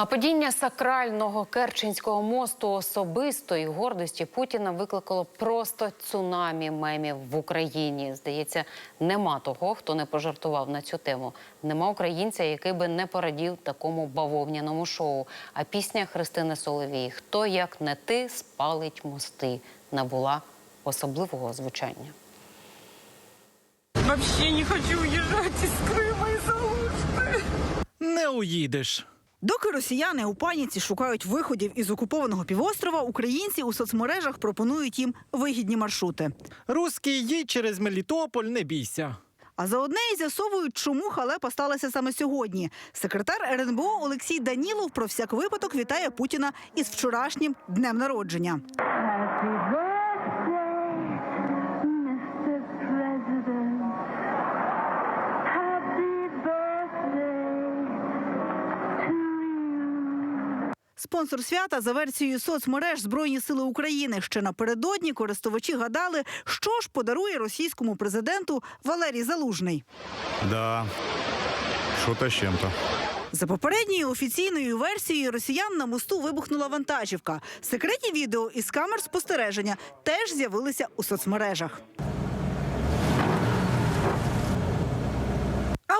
А падіння сакрального Керченського мосту особистої гордості Путіна викликало просто цунамі мемів в Україні. Здається, нема того, хто не пожартував на цю тему. Нема українця, який би не порадів такому бавовняному шоу. А пісня Христини Соловій Хто як не ти спалить мости набула особливого звучання. Вообще не хочу уезжать из Крыма из-за Не уїдеш. Доки росіяни у паніці шукають виходів із окупованого півострова, українці у соцмережах пропонують їм вигідні маршрути. Руський їдь через Мелітополь, не бійся. А заодне й з'ясовують, чому халепа сталася саме сьогодні. Секретар РНБО Олексій Данілов про всяк випадок вітає Путіна із вчорашнім днем народження. Спонсор свята за версією соцмереж Збройні сили України. Ще напередодні користувачі гадали, що ж подарує російському президенту Валерій Залужний. Да, что-то с чем-то. За попередньою офіційною версією росіян на мосту вибухнула вантажівка. Секретні відео із камер спостереження теж з'явилися у соцмережах.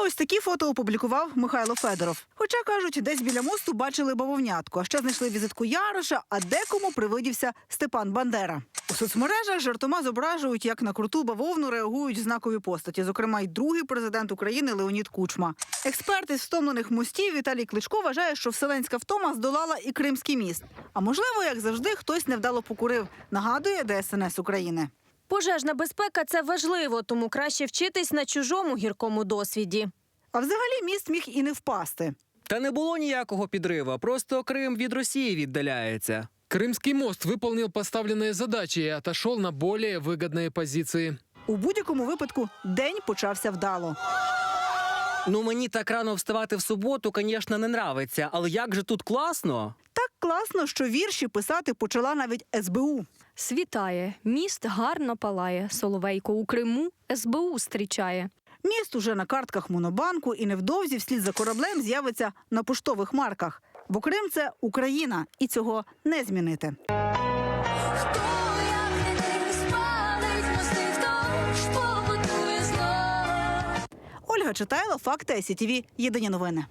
Ось такі фото опублікував Михайло Федоров. Хоча кажуть, десь біля мосту бачили бавовнятку, а ще знайшли візитку Яроша, а декому привидівся Степан Бандера. У соцмережах жартома зображують, як на круту бавовну реагують знакові постаті, зокрема й другий президент України Леонід Кучма. Експерт із втомлених мостів Віталій Кличко вважає, що вселенська втома здолала і Кримський міст. А можливо, як завжди, хтось невдало покурив. Нагадує ДСНС України. Пожежна безпека це важливо, тому краще вчитись на чужому гіркому досвіді. А взагалі міст міг і не впасти. Та не було ніякого підриву, просто Крим від Росії віддаляється. Крымский мост выполнил поставленные задачи и отошел на более выгодные позиции. У будь-якому випадку день почався вдало. Ну мені так рано вставати в суботу, звісно, не нравиться, але як же тут класно? Так класно, що вірші писати почала навіть СБУ. Світає, міст гарно палає. Соловейко у Криму СБУ зустрічає. Міст уже на картках Монобанку і невдовзі вслід за кораблем з'явиться на поштових марках. Бо Крим це Україна, і цього не змінити. Ольга Читайла, факти СІТВ. Єдині новини.